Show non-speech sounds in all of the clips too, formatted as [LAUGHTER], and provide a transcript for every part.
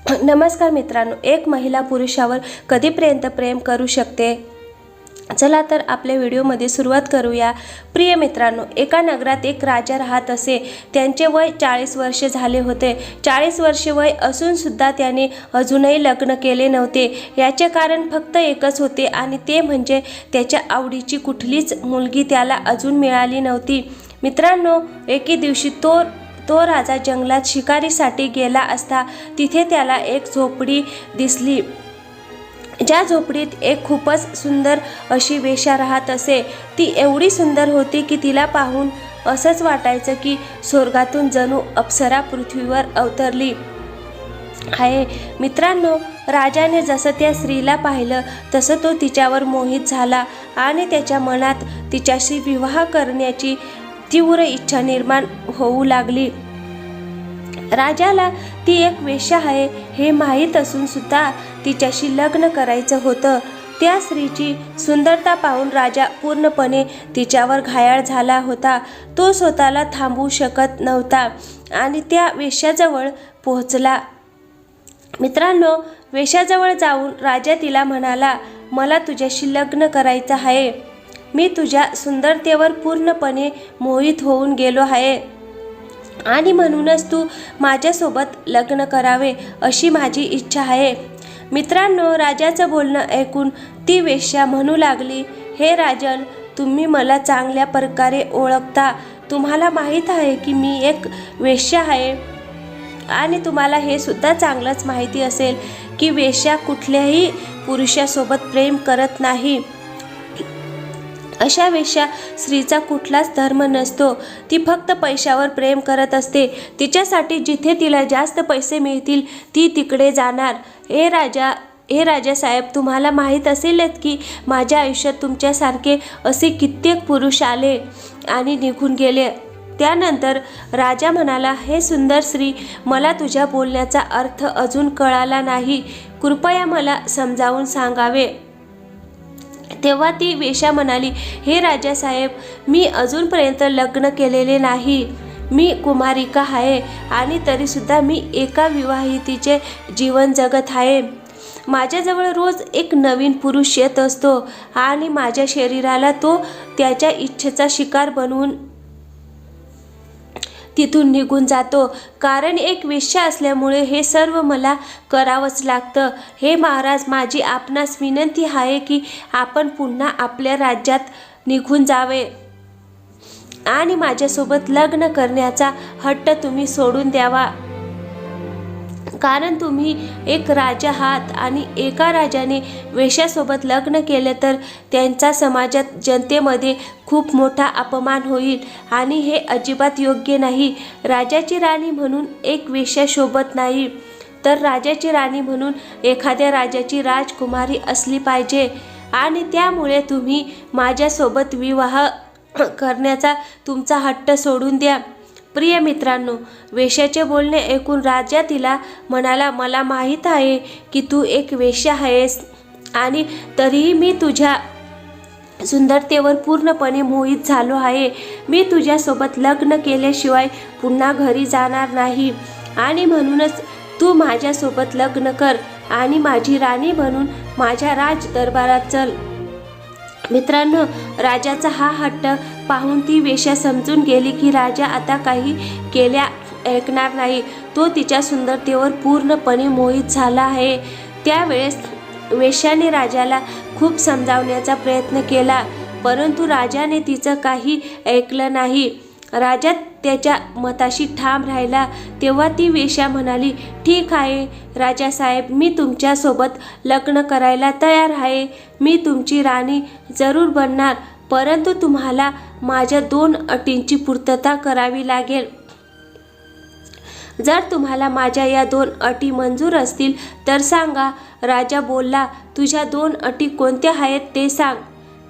[COUGHS] नमस्कार मित्रांनो एक महिला पुरुषावर कधीपर्यंत प्रेम करू शकते? चला तर आपल्या व्हिडिओमध्ये सुरुवात करूया. प्रिय मित्रांनो एका नगरात एक राजा राहत असे. त्यांचे वय चाळीस वर्षे झाले होते. चाळीस वर्षे वय असूनसुद्धा त्याने अजूनही लग्न केले नव्हते. याचे कारण फक्त एकच होते आणि ते म्हणजे त्याच्या आवडीची कुठलीच मुलगी त्याला अजून मिळाली नव्हती. मित्रांनो एके दिवशी तो तो राजा जंगलात शिकारीसाठी गेला असता तिथे त्याला एक झोपडी दिसली. ज्या झोपडीत एक खूपच सुंदर अशी वेशा राहत असे. ती एवढी सुंदर होती की तिला पाहून असंच वाटायचं की स्वर्गातून जणू अप्सरा पृथ्वीवर अवतरली. आहे मित्रांनो राजाने जसं त्या स्त्रीला पाहिलं तसं तो तिच्यावर मोहित झाला आणि त्याच्या मनात तिच्याशी विवाह करण्याची तीव्र इच्छा निर्माण होऊ लागली. राजाला ती एक वेश्या आहे हे माहीत असून सुद्धा तिच्याशी लग्न करायचं होतं. त्या स्त्रीची सुंदरता पाहून राजा पूर्णपणे तिच्यावर घायाळ झाला होता. तो स्वतःला थांबवू शकत नव्हता आणि त्या वेश्याजवळ पोहोचला. मित्रांनो वेशाजवळ जाऊन राजा तिला म्हणाला मला तुझ्याशी लग्न करायचं आहे. मी तुझ्या सुंदरतेवर पूर्णपणे मोहित होऊन गेलो आहे. आणि म्हणूनच तू माझ्यासोबत लग्न करावे अशी माझी इच्छा आहे. मित्रांनो राजाचं बोलणं ऐकून ती वेश्या म्हणू लागली हे राजन तुम्ही मला चांगल्या प्रकारे ओळखता. तुम्हाला माहीत आहे की मी एक वेश्या आहे. आणि तुम्हाला हे सुद्धा चांगलंच माहिती असेल की वेश्या कुठल्याही पुरुषासोबत प्रेम करत नाही. अशा वेश्या स्त्रीचा कुठलाच धर्म नसतो. ती फक्त पैशावर प्रेम करत असते. तिच्यासाठी जिथे तिला जास्त पैसे मिळतील ती तिकडे जाणार. हे राजा हे राजासाहेब तुम्हाला माहीत असेलच की माझ्या आयुष्यात तुमच्यासारखे असे कित्येक पुरुष आले आणि निघून गेले. त्यानंतर राजा म्हणाला हे सुंदर स्त्री मला तुझ्या बोलण्याचा अर्थ अजून कळाला नाही. कृपया मला समजावून सांगावे. तेव्हा ती वेश्या म्हणाली हे राजासाहेब मी अजूनपर्यंत लग्न केलेले नाही. मी कुमारिका आहे आणि तरीसुद्धा मी एका विवाहितीचे जीवन जगत आहे. माझ्याजवळ रोज एक नवीन पुरुष येत असतो आणि माझ्या शरीराला तो त्याच्या इच्छेचा शिकार बनवून तिथून निघून जातो. कारण एक विषय असल्यामुळे हे सर्व मला करावंच लागतं. हे महाराज माझी आपणास विनंती आहे की आपण पुन्हा आपल्या राज्यात निघून जावे. आणि माझ्यासोबत लग्न करण्याचा हट्ट तुम्ही सोडून द्यावा. कारण तुम्ही एक राजा आहात आणि एका राजाने वेशासोबत लग्न केलं तर त्यांचा समाजात जनतेमध्ये खूप मोठा अपमान होईल. आणि हे अजिबात योग्य नाही. राजाची राणी म्हणून एक वेश्या शोभत नाही. तर राजाची राणी म्हणून एखाद्या राजाची राजकुमारी असली पाहिजे. आणि त्यामुळे तुम्ही माझ्यासोबत विवाह करण्याचा तुमचा हट्ट सोडून द्या. प्रिय मित्रांनो वेश्याचे बोलणे ऐकून राजा तिला म्हणाला मला माहीत आहे की तू एक वेश्या आहेस आणि तरीही मी तुझ्या सुंदरतेवर पूर्णपणे मोहित झालो आहे. मी तुझ्यासोबत लग्न केल्याशिवाय पुन्हा घरी जाणार नाही आणि म्हणूनच तू माझ्यासोबत लग्न कर आणि माझी राणी म्हणून माझ्या राज दरबारात चल. मित्रांनो राजाचा हा हट्ट पाहून ती वेश्या समजून गेली की राजा आता काही केल्या ऐकणार नाही. तो तिच्या सुंदरतेवर पूर्णपणे मोहित झाला आहे. त्यावेळेस वेश्याने राजाला खूप समजावण्याचा प्रयत्न केला परंतु राजाने तिचं काही ऐकलं नाही. राजा त्याच्या मताशी ठाम राहिला तेव्हा ती वेश्या म्हणाली ठीक आहे राजासाहेब मी तुमच्यासोबत लग्न करायला तयार आहे. मी तुमची राणी जरूर बनणार परंतु तुम्हाला माझ्या दोन अटींची पूर्तता करावी लागेल. जर तुम्हाला माझ्या या दोन अटी मंजूर असतील तर सांगा राजा बोलला तुझ्या दोन अटी कोणत्या आहेत ते सांग.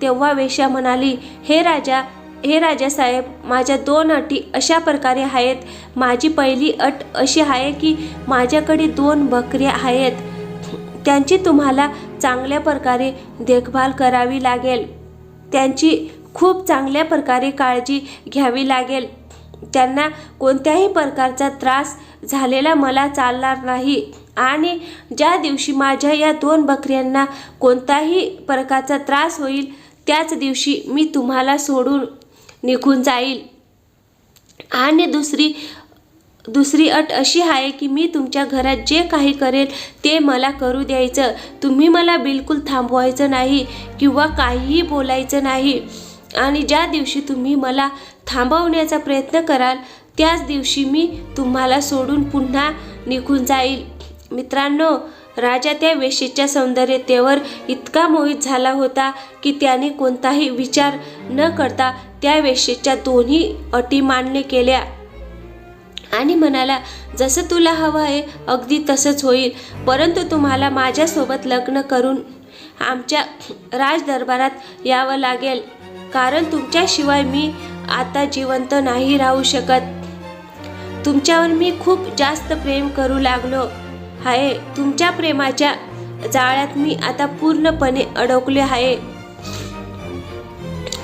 तेव्हा वेश्या म्हणाली हे राजा हे राजासाहेब माझ्या दोन अटी अशा प्रकारे आहेत. माझी पहिली अट अशी आहे की माझ्याकडे दोन बकऱ्या आहेत. त्यांची तुम्हाला चांगल्या प्रकारे देखभाल करावी लागेल. त्यांची खूप चांगल्या प्रकारे काळजी घ्यावी लागेल. त्यांना कोणत्याही प्रकारचा त्रास झालेला मला चालणार नाही. आणि ज्या दिवशी माझ्या या दोन बकऱ्यांना कोणताही प्रकारचा त्रास होईल त्याच दिवशी मी तुम्हाला सोडून निघून जाईल. आणि दुसरी दुसरी अट अशी आहे की मी तुमच्या घरात जे काही करेल ते मला करू द्यायचं. तुम्ही मला बिलकुल थांबवायचं नाही किंवा काहीही बोलायचं नाही. आणि ज्या दिवशी तुम्ही मला थांबवण्याचा प्रयत्न कराल त्याच दिवशी मी तुम्हाला सोडून पुन्हा निघून जाईल. मित्रांनो राजा त्या वेशीच्या सौंदर्यतेवर इतका मोहित झाला होता की त्याने कोणताही विचार न करता त्या वेशीच्या दोन्ही अटी मान्य केल्या. आणि म्हणाला जसं तुला हवं आहे अगदी तसंच होईल. परंतु तुम्हाला माझ्यासोबत लग्न करून आमच्या राजदरबारात यावं लागेल. कारण तुमच्याशिवाय मी आता जिवंत नाही राहू शकत. तुमच्यावर मी खूप जास्त प्रेम करू लागलो. आहे तुमच्या प्रेमाच्या जाळ्यात मी आता पूर्णपणे अडकले आहे.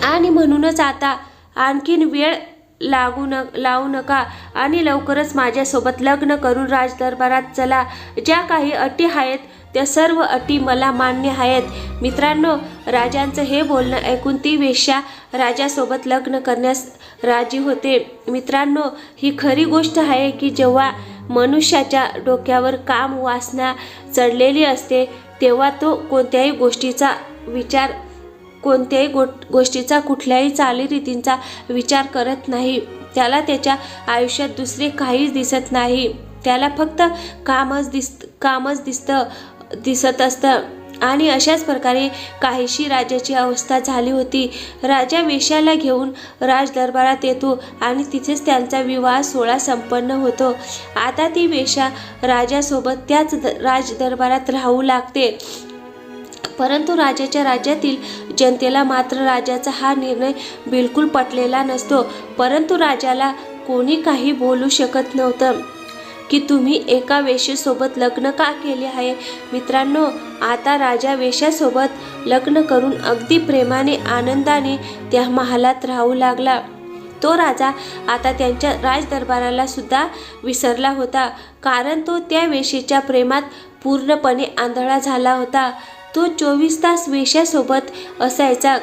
आणि म्हणूनच आता आणखीन वेळ लागू न लावू नका आणि लवकरच माझ्यासोबत लग्न करून राजदरबारात चला. ज्या काही अटी आहेत त्या सर्व अटी मला मान्य आहेत. मित्रांनो राजांचं हे बोलणं ऐकून ती वेश्या राजासोबत लग्न करण्यास राजी होते. मित्रांनो ही खरी गोष्ट आहे की जेव्हा मनुष्याच्या डोक्यावर काम वासना चढलेली असते तेव्हा तो कोणत्याही गोष्टीचा विचार कोणत्याही गो गोष्टीचा कुठल्याही चालीरीतींचा विचार करत नाही. त्याला त्याच्या आयुष्यात दुसरे काहीच दिसत नाही. त्याला फक्त कामच दिस कामच दिसतं दिसत असतं. आणि अशाच प्रकारे काहीशी राजाची अवस्था झाली होती. राजा वेशाला घेऊन राजदरबारात येतो आणि तिथेच त्यांचा विवाह सोहळा संपन्न होतो. आता ती वेशा राजासोबत त्याच द- राजदरबारात राहू लागते. परंतु राजाच्या राज्यातील जनतेला मात्र राजाचा हा निर्णय बिलकुल पटलेला नसतो. परंतु राजाला कोणी काही बोलू शकत नव्हतं. की तुम्ही एका वेशीसोबत लग्न का केले आहे? मित्रांनो आता राजा वेशासोबत लग्न करून अगदी प्रेमाने आनंदाने त्या महालात राहू लागला. तो राजा आता त्यांच्या राजदरबाराला सुद्धा विसरला होता कारण तो त्या वेशीच्या प्रेमात पूर्णपणे आंधळा झाला होता. तो चोवीस तास वेशासोबत असायचा.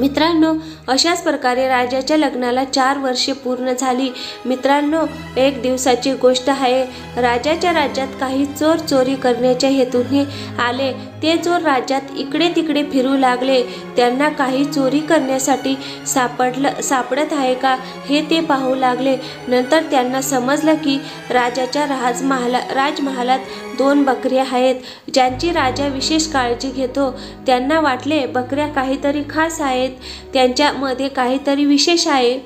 मित्रांनो अशाच प्रकारे राजाच्या लग्नाला चार वर्षे पूर्ण झाली. मित्रांनो एक दिवसाची गोष्ट आहे राजाच्या राज्यात काही चोर चोरी करण्याच्या हेतूने आले. ते चोर राज्यात इकडे तिकडे फिरू लागले. त्यांना काही चोरी करण्यासाठी सापडलं सापडत आहे का हे ते पाहू लागले. नंतर त्यांना समजलं की राजाच्या राजमहाला राजमहालात दोन बकऱ्या आहेत. ज्यांची राजा विशेष काळजी घेतो त्यांना वाटले बकऱ्या काहीतरी खास आहेत. त्यांच्यामध्ये काहीतरी विशेष आहे.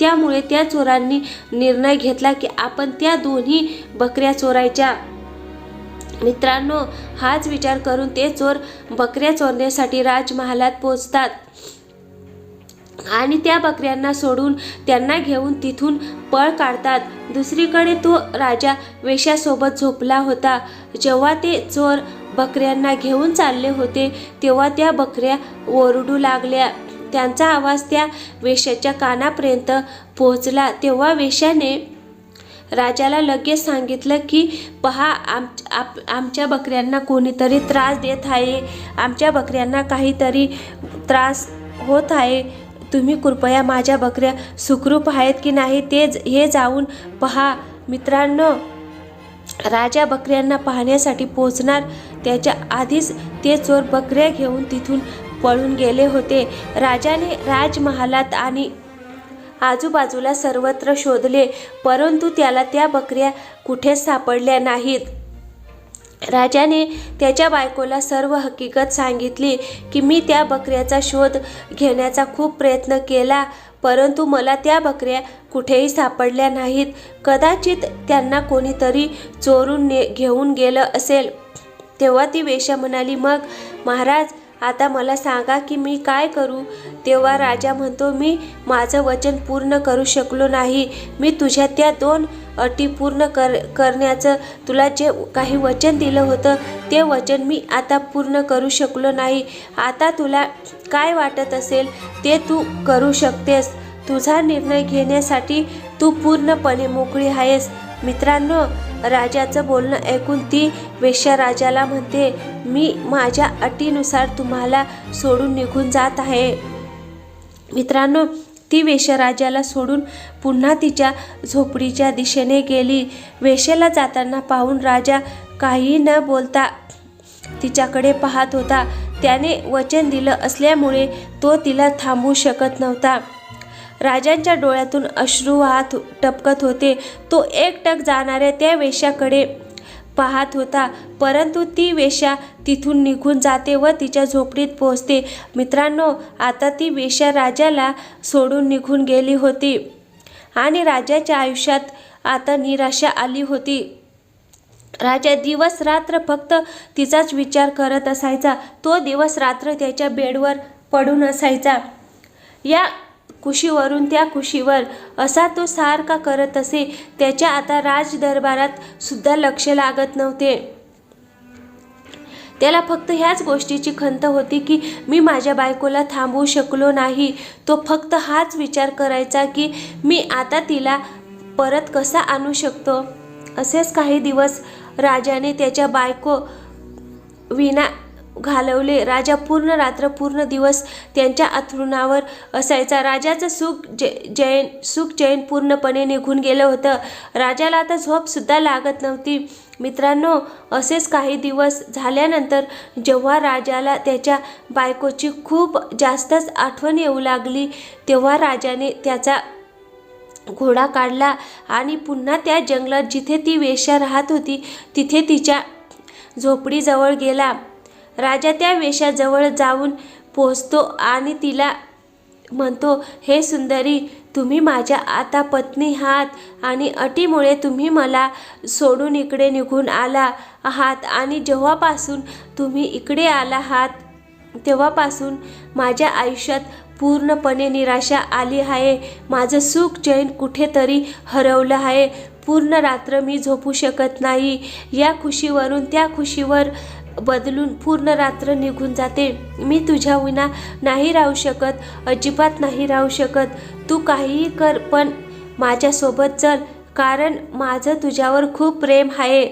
त्यामुळे त्या चोरांनी निर्णय घेतला की आपण त्या दोन्ही बकऱ्या चोरायच्या. मित्रांनो हाच विचार करून ते चोर बकऱ्या चोरण्यासाठी राजमहालात पोचतात आणि त्या बकऱ्यांना सोडून त्यांना घेऊन तिथून पळ काढतात. दुसरीकडे तो राजा वेशासोबत झोपला होता. जेव्हा ते चोर बकऱ्यांना घेऊन चालले होते तेव्हा त्या बकऱ्या ओरडू लागल्या. त्यांचा आवाज त्या वेशाच्या कानापर्यंत पोहोचला. तेव्हा वेशाने राजाला लगेच सांगितलं की पहा आम आप आमच्या बकऱ्यांना कोणीतरी त्रास देत आहे. आमच्या बकऱ्यांना काहीतरी त्रास होत आहे. तुम्ही कृपया माझ्या बकऱ्या सुखरूप आहेत की नाही ते हे जाऊन पहा. मित्रांनो राजा बकऱ्यांना पाहण्यासाठी पोहोचणार त्याच्या आधीच ते चोर बकऱ्या घेऊन तिथून पळून गेले होते. राजाने राजमहालात आणि आजूबाजूला सर्वत्र शोधले परंतु त्याला त्या बकऱ्या कुठेच सापडल्या नाहीत. राजाने त्याच्या बायकोला सर्व हकीकत सांगितली की मी त्या बकऱ्याचा शोध घेण्याचा खूप प्रयत्न केला परंतु मला त्या बकऱ्या कुठेही सापडल्या नाहीत. कदाचित त्यांना कोणीतरी चोरून ने घेऊन गेलं असेल. तेव्हा ती वेश्या म्हणाली मग महाराज आता मला सांगा की मी काय करू? तेव्हा राजा म्हणतो मी माझं वचन पूर्ण करू शकलो नाही. मी तुझ्या त्या दोन अटी पूर्ण कर करण्याचं तुला जे काही वचन दिलं होतं ते वचन मी आता पूर्ण करू शकलो नाही. आता तुला काय वाटत असेल ते तू करू शकतेस. तुझा निर्णय घेण्यासाठी तू पूर्णपणे मोकळी आहेस. मित्रांनो राजाचं बोलणं ऐकून ती वेश्या राजाला म्हणते मी माझ्या अटीनुसार तुम्हाला सोडून निघून जात आहे. मित्रांनो ती वेशराजाला सोडून पुन्हा तिच्या झोपडीच्या दिशेने गेली. वेशेला जाताना पाहून राजा काही न बोलता तिच्याकडे पाहत होता. त्याने वचन दिलं असल्यामुळे तो तिला थांबवू शकत नव्हता. राजांच्या डोळ्यातून अश्रू वाहत टपकत होते. तो एकटक जाणाऱ्या त्या वेश्याकडे पाहत होता. परंतु ती वेश्या तिथून निघून जाते व तिच्या झोपडीत पोहोचते. मित्रांनो आता ती वेश्या राजाला सोडून निघून गेली होती आणि राजाच्या आयुष्यात आता निराशा आली होती. राजा दिवस रात्र फक्त तिचाच विचार करत असायचा. तो दिवस रात्र त्याच्या बेडवर पडून असायचा. या कुशीवरून त्या कुशीवर असा तो सारखा करत असे त्याच्या आता राजदरबारात सुद्धा लक्ष लागत नव्हते. त्याला फक्त ह्याच गोष्टीची खंत होती की मी माझ्या बायकोला थांबवू शकलो नाही. तो फक्त हाच विचार करायचा की मी आता तिला परत कसा आणू शकतो? असेच काही दिवस राजाने त्याच्या बायको विना घालवले. राजा पूर्ण रात्र पूर्ण दिवस त्यांच्या अंथरुणावर असायचा. राजाचं सुख जे जैन सुख जैन पूर्णपणे निघून गेलं होतं. राजाला आता झोपसुद्धा लागत नव्हती. मित्रांनो असेच काही दिवस झाल्यानंतर जेव्हा राजाला त्याच्या बायकोची खूप जास्तच आठवण येऊ लागली तेव्हा राजाने त्याचा घोडा काढला आणि पुन्हा त्या जंगलात जिथे ती वेश्या राहत होती तिथे तिच्या झोपडीजवळ गेला. राजा त्या वेश्याजवळ जाऊन पोचतो आणि तिला म्हणतो हे सुंदरी तुम्ही माझ्या आता पत्नी आहात आणि अटीमुळे तुम्ही मला सोडून इकडे निघून आला आहात आणि जेव्हापासून तुम्ही इकडे आला आहात तेव्हापासून माझ्या आयुष्यात पूर्णपणे निराशा आली आहे. माझं सुख चैन कुठेतरी हरवलं आहे. पूर्ण रात्र मी झोपू शकत नाही. या खुशीवरून त्या खुशीवर बदलून पूर्ण रात्र निघून जाते. मी तुझ्या विना नाही राहू शकत अजिबात नाही राहू शकत. तू काहीही कर पण माझ्यासोबत चल कारण माझं तुझ्यावर खूप प्रेम आहे.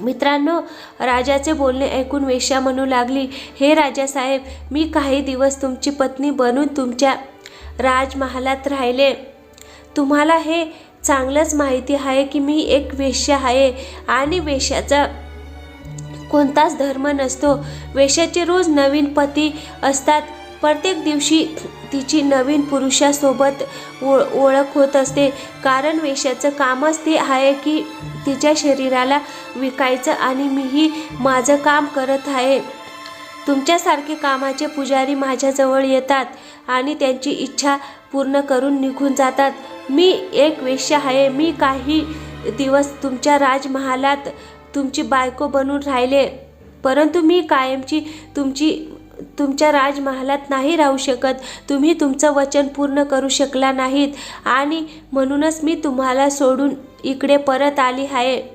मित्रांनो राजाचे बोलणे ऐकून वेश्या म्हणू लागली हे राजासाहेब मी काही दिवस तुमची पत्नी बनून तुमच्या राजमहालात राहिले. तुम्हाला हे चांगलंच माहिती आहे की मी एक वेश्या आहे आणि वेश्याचा कोणताच धर्म नसतो. वेशाचे रोज नवीन पती असतात. प्रत्येक दिवशी तिची नवीन पुरुषासोबत ओ ओळख होत असते. कारण वेशाचं कामच ते आहे की तिच्या शरीराला विकायचं आणि मीही माझं काम करत आहे. तुमच्यासारखे कामाचे पुजारी माझ्याजवळ येतात आणि त्यांची इच्छा पूर्ण करून निघून जातात. मी एक वेश्या आहे. मी काही दिवस तुमच्या राजमहालात तुमची बायको बनून राहिले परंतु मी कायमची तुमची तुमच्या राजमहालात नाही राहू शकत. तुम्ही तुमचं वचन पूर्ण करू शकला नाहीत. आणि म्हणूनच मी तुम्हाला सोडून इकडे परत आली आहे.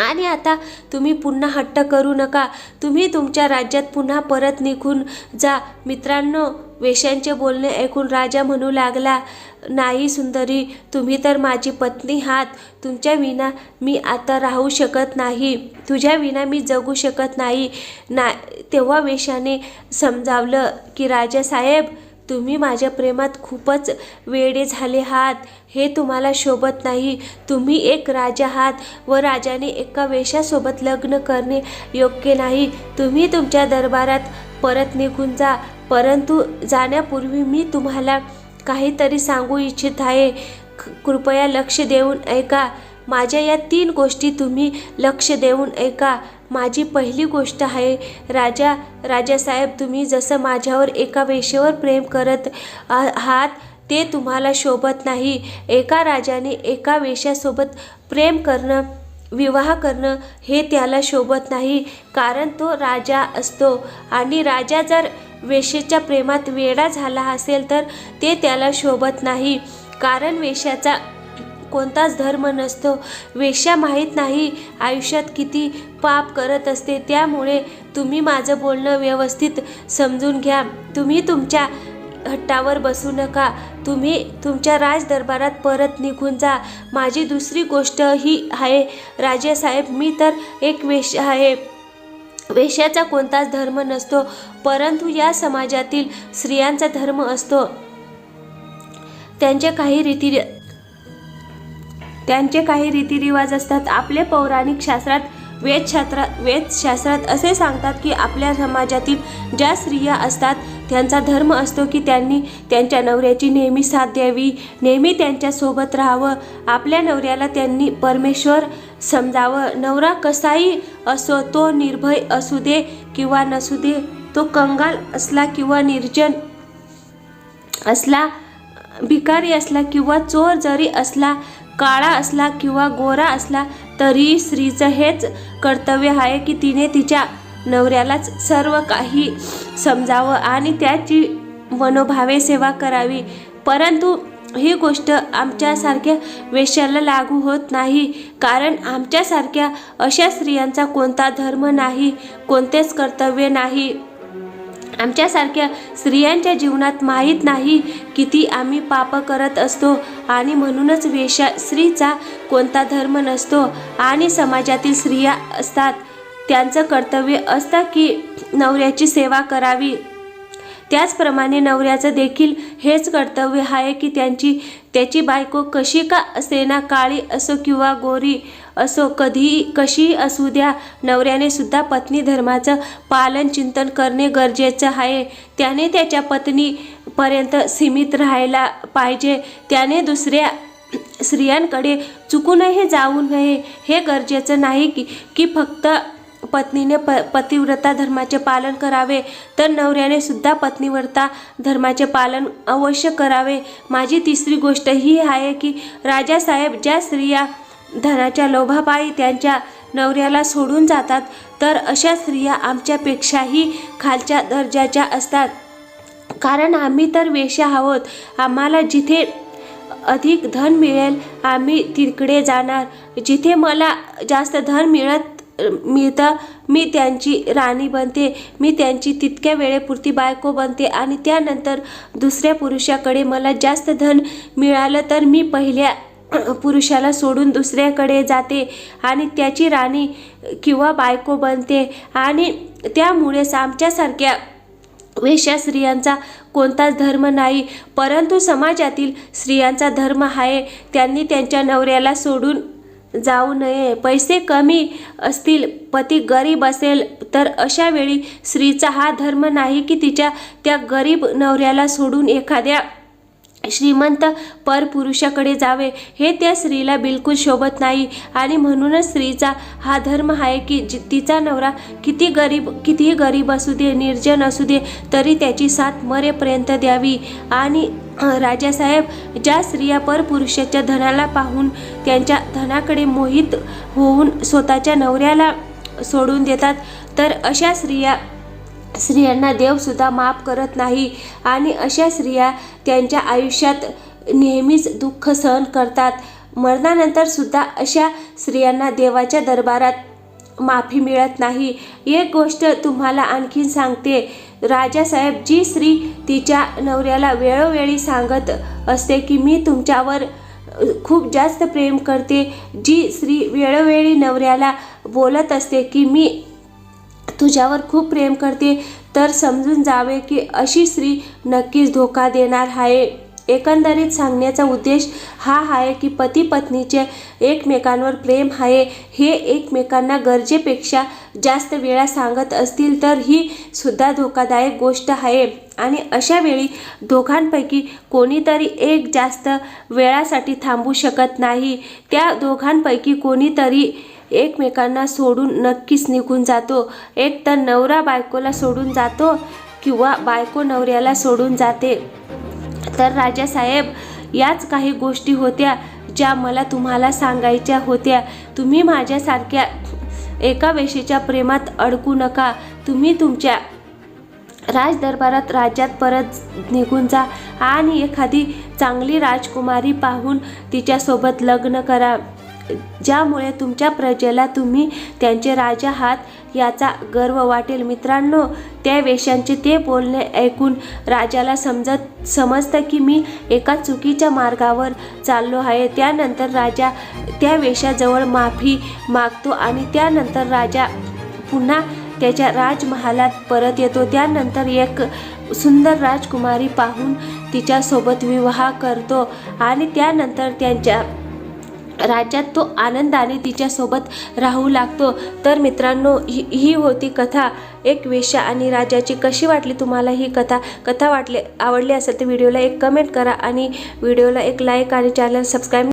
आणि आता तुम्ही पुन्हा हट्ट करू नका. तुम्ही तुमच्या राज्यात पुन्हा परत निघून जा. मित्रांनो वेश्यांचे बोलणे ऐकून राजा म्हणू लागला नाही सुंदरी तुम्ही तर माझी पत्नी आहात. तुमच्या विना मी आता राहू शकत नाही. तुझ्या विना मी जगू शकत नाही. ना तेव्हा वेशाने समजावलं की राजासाहेब तुम्ही माझ्या प्रेमात खूपच वेडे झाले आहात. हे तुम्हाला शोभत नाही. तुम्ही एक राजा आहात व राजाने एका वेशासोबत लग्न करणे योग्य नाही. तुम्ही तुमच्या दरबारात परत निघून जा. परंतु जाण्यापूर्वी मी तुम्हाला काहीतरी सांगू इच्छित आहे. क- कृपया लक्ष देऊन ऐका. माझ्या या तीन गोष्टी तुम्ही लक्ष देऊन ऐका. माझी पहिली गोष्ट आहे राजा राजासाहेब तुम्ही जसं माझ्यावर एका वेशेवर प्रेम करत आहात ते तुम्हाला शोभत नाही. एका राजाने एका वेशासोबत प्रेम करणं विवाह करणं हे त्याला शोभत नाही. कारण तो राजा असतो आणि राजा जर वेशेच्या प्रेमात वेडा झाला असेल तर ते त्याला शोभत नाही. कारण वेशाचा कोणताच धर्म नसतो. वेश्या माहीत नाही आयुष्यात किती पाप करत असते. त्यामुळे तुम्ही माझं बोलणं व्यवस्थित समजून घ्या. तुम्ही तुमच्या हट्टावर बसू नका. तुम्ही तुमच्या राजदरबारात परत निघून जा. माझी दुसरी गोष्ट ही आहे. राजेसाहेब मी तर एक वेश आहे. वेश्याचा कोणताच धर्म नसतो. परंतु या समाजातील स्त्रियांचा धर्म असतो. त्यांच्या काही रीती त्यांचे काही रीतिरिवाज असतात. आपले पौराणिक शास्त्रात वेदशास्त्रा वेदशास्त्रात असे सांगतात की आपल्या समाजातील ज्या स्त्रिया असतात त्यांचा धर्म असतो की त्यांनी त्यांच्या नवऱ्याची नेहमी साथ द्यावी नेहमी त्यांच्यासोबत राहावं. आपल्या नवऱ्याला त्यांनी परमेश्वर समजावं. नवरा कसाही असो तो निर्भय असू दे किंवा नसू दे तो कंगाल असला किंवा निर्जन असला भिकारी असला किंवा चोर जरी असला काळा असला किंवा गोरा असला तरी स्त्रीचं हेच कर्तव्य आहे की तिने तिच्या नवऱ्यालाच सर्व काही समजावं आणि त्याची मनोभावे सेवा करावी. परंतु ही गोष्ट आमच्यासारख्या वेश्याला लागू होत नाही कारण आमच्यासारख्या अशा स्त्रियांचा कोणता धर्म नाही कोणतेच कर्तव्य नाही. आमच्यासारख्या स्त्रियांच्या जीवनात माहीत नाही किती आम्ही पाप करत असतो आणि म्हणूनच वेशा स्त्रीचा कोणता धर्म नसतो आणि समाजातील स्त्रिया असतात. त्यांचं कर्तव्य असतं की नवऱ्याची सेवा करावी. त्याचप्रमाणे नवऱ्याचं देखील हेच कर्तव्य आहे की त्यांची त्याची बायको कशी का असेना काळी असो किंवा गोरी असो कधीही कशीही असू द्या नवऱ्याने सुद्धा पत्नी धर्माचं पालन चिंतन करणे गरजेचं आहे. त्याने त्याच्या पत्नीपर्यंत सीमित राहायला पाहिजे. त्याने दुसऱ्या स्त्रियांकडे चुकूनही जाऊ नये. हे गरजेचं नाही की की फक्त पत्नीने प पतिव्रता धर्माचे पालन करावे तर नवऱ्याने सुद्धा पत्नीव्रता धर्माचे पालन अवश्य करावे. माझी तिसरी गोष्ट ही आहे की राजासाहेब ज्या स्त्रिया धनाच्या लोभापायी त्यांच्या नवऱ्याला सोडून जातात तर अशा स्त्रिया आमच्यापेक्षाही खालच्या दर्जाच्या असतात. कारण आम्ही तर वेश्या आहोत आम्हाला जिथे अधिक धन मिळेल आम्ही तिकडे जाणार. जिथे मला जास्त धन मिळत मिळतं मी त्यांची राणी बनते मी त्यांची तितक्या वेळेपुरती बायको बनते आणि त्यानंतर दुसऱ्या पुरुषाकडे मला जास्त धन मिळालं तर मी पहिल्या पुरुषाला सोडून दुसऱ्याकडे जाते आणि त्याची राणी किंवा बायको बनते. आणि त्यामुळेच आमच्यासारख्या वेश्या स्त्रियांचा कोणताच धर्म नाही परंतु समाजातील स्त्रियांचा धर्म आहे. त्यांनी त्यांच्या नवऱ्याला सोडून जाऊ नये. पैसे कमी असतील पती गरीब असेल तर अशा वेळी स्त्रीचा हा धर्म नाही की तिच्या त्या गरीब नवऱ्याला सोडून एखाद्या श्रीमंत परपुरुषाकडे जावे. हे त्या स्त्रीला बिलकुल शोभत नाही. आणि म्हणूनच स्त्रीचा हा धर्म आहे की जि तिचा नवरा किती गरीब कितीही गरीब असू दे निर्जन असू दे तरी त्याची साथ मरेपर्यंत द्यावी. आणि राजासाहेब ज्या स्त्रिया परपुरुषाच्या धनाला पाहून त्यांच्या धनाकडे मोहित होऊन स्वतःच्या नवऱ्याला सोडून देतात तर अशा स्त्रिया स्त्रियांना देवसुद्धा माफ करत नाही आणि अशा स्त्रिया त्यांच्या आयुष्यात नेहमीच दुःख सहन करतात. मरणानंतर सुद्धा अशा स्त्रियांना देवाच्या दरबारात माफी मिळत नाही. एक गोष्ट तुम्हाला आणखीन सांगते राजासाहेब जी स्त्री तिच्या नवऱ्याला वेळोवेळी सांगत असते की मी तुमच्यावर खूप जास्त प्रेम करते. जी स्त्री वेळोवेळी नवऱ्याला बोलत असते की मी तुझ्यावर खूप प्रेम करते. तर समजून जावे की अशी स्त्री नक्कीच धोका देणार आहे. एकंदरीत सांगण्याचा उद्देश हा आहे की पती पत्नीचे एकमेकांवर प्रेम आहे. हे एकमेकांना गरजेपेक्षा जास्त वेळा सांगत असतील तर ही सुद्धा धोकादायक गोष्ट आहे. आणि अशा वेळी दोघांपैकी कोणीतरी एक जास्त वेळासाठी थांबू शकत नाही. त्या दोघांपैकी कोणीतरी एकमेकांना सोडून नक्कीच निघून जातो. एक तर नवरा बायकोला सोडून जातो किंवा बायको नवऱ्याला सोडून जाते. तर राजासाहेब याच काही गोष्टी होत्या ज्या मला तुम्हाला सांगायच्या होत्या. तुम्ही माझ्यासारख्या एका वेशीच्या प्रेमात अडकू नका. तुम्ही तुमच्या राजदरबारात राज्यात परत निघून जा आणि एखादी चांगली राजकुमारी पाहून तिच्यासोबत लग्न करा. ज्यामुळे तुमच्या प्रजेला तुम्ही त्यांचे राजा आहात याचा गर्व वाटेल. मित्रांनो त्या वेशांचे ते बोलणे ऐकून राजाला समजत समजतं की मी एका चुकीच्या मार्गावर चाललो आहे. त्यानंतर राजा त्या वेशाजवळ माफी मागतो आणि त्यानंतर राजा पुन्हा त्याच्या राजमहालात परत येतो. त्यानंतर एक सुंदर राजकुमारी पाहून तिच्यासोबत विवाह करतो आणि त्यानंतर त्यांच्या राज्यात तो आनंदाने तिच्यासोबत राहू लागतो. तर मित्रांनो ही ही होती कथा. एक वेश्या आणि राजाची कशी वाटली तुम्हाला ही कथा? कथा वाटली आवडली असेल तर व्हिडिओला एक कमेंट करा आणि व्हिडिओला एक लाईक आणि चॅनल सबस्क्राईब